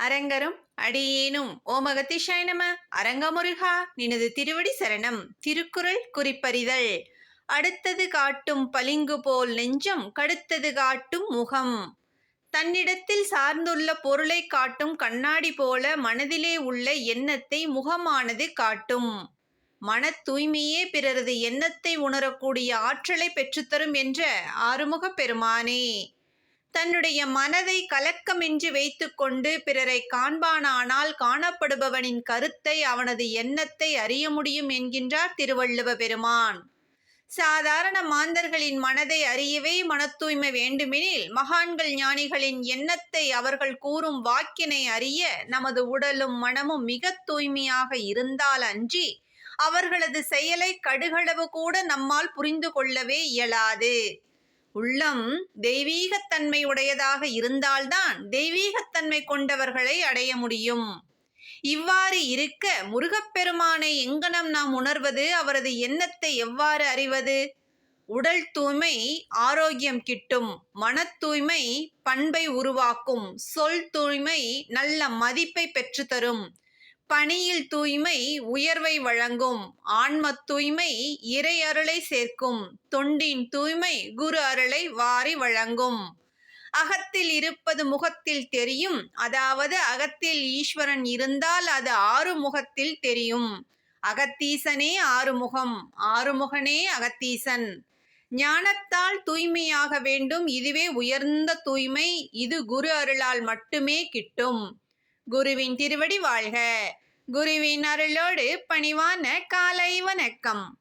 அரங்கரும் அடியேனும். ஓமகத்திஷாய் நம. அரங்கமுருகா நினது திருவடி சரணம். திருக்குறள் குறிப்பறிதல். அடுத்தது காட்டும் பளிங்கு போல் நெஞ்சம் கடுத்தது காட்டும் முகம். தன்னிடத்தில் சார்ந்துள்ள பொருளை காட்டும் கண்ணாடி போல மனதிலே உள்ள எண்ணத்தை முகமானது காட்டும். மன தூய்மையே பிறரது எண்ணத்தை உணரக்கூடிய ஆற்றலை பெற்றுத்தரும் என்ற ஆறுமுகப் பெருமானே. தன்னுடைய மனதை கலக்கமின்றி வைத்துக்கொண்டு பிறரை காண்பானானால் காணப்படுபவனின் கருத்தை அவனது எண்ணத்தை அறிய முடியும் என்கின்றார் திருவள்ளுவ பெருமான். சாதாரண மாந்தர்களின் மனதை அறியவே மனத்தூய்மை வேண்டுமெனில் மகான்கள் ஞானிகளின் எண்ணத்தை அவர்கள் கூறும் வாக்கினை அறிய நமது உடலும் மனமும் மிக தூய்மையாக இருந்தால் அன்றி அவர்களது செயலை கடுகளவு கூட நம்மால் புரிந்து கொள்ளவே இயலாது. உள்ளம் தெய்வீகத்தன்மை உடையதாக இருந்தால்தான் தெய்வீகத்தன்மை கொண்டவர்களை அடைய முடியும். இவ்வாறு இருக்க முருகப்பெருமானை எங்கனம் நாம் உணர்வது? அவரது எண்ணத்தை எவ்வாறு அறிவது? உடல் தூய்மை ஆரோக்கியம் கிட்டும் மன தூய்மை பண்பை உருவாக்கும் சொல் தூய்மை நல்ல மதிப்பை பெற்றுத்தரும் பணியில் தூய்மை உயர்வை வழங்கும். ஆன்ம தூய்மை இறை அருளை சேர்க்கும். தொண்டின் தூய்மை குரு அருளை வாரி வழங்கும். அகத்தில் இருப்பது முகத்தில் தெரியும். அதாவது அகத்தில் ஈஸ்வரன் இருந்தால் அது ஆறு முகத்தில் தெரியும். அகத்தீசனே ஆறுமுகம் ஆறுமுகனே அகத்தீசன். ஞானத்தால் தூய்மையாக வேண்டும். இதுவே உயர்ந்த தூய்மை. இது குரு அருளால் மட்டுமே கிட்டும். குருவின் திருவடி வாழ்க. குருவின் அருளோடு பணிவான காலை வணக்கம்.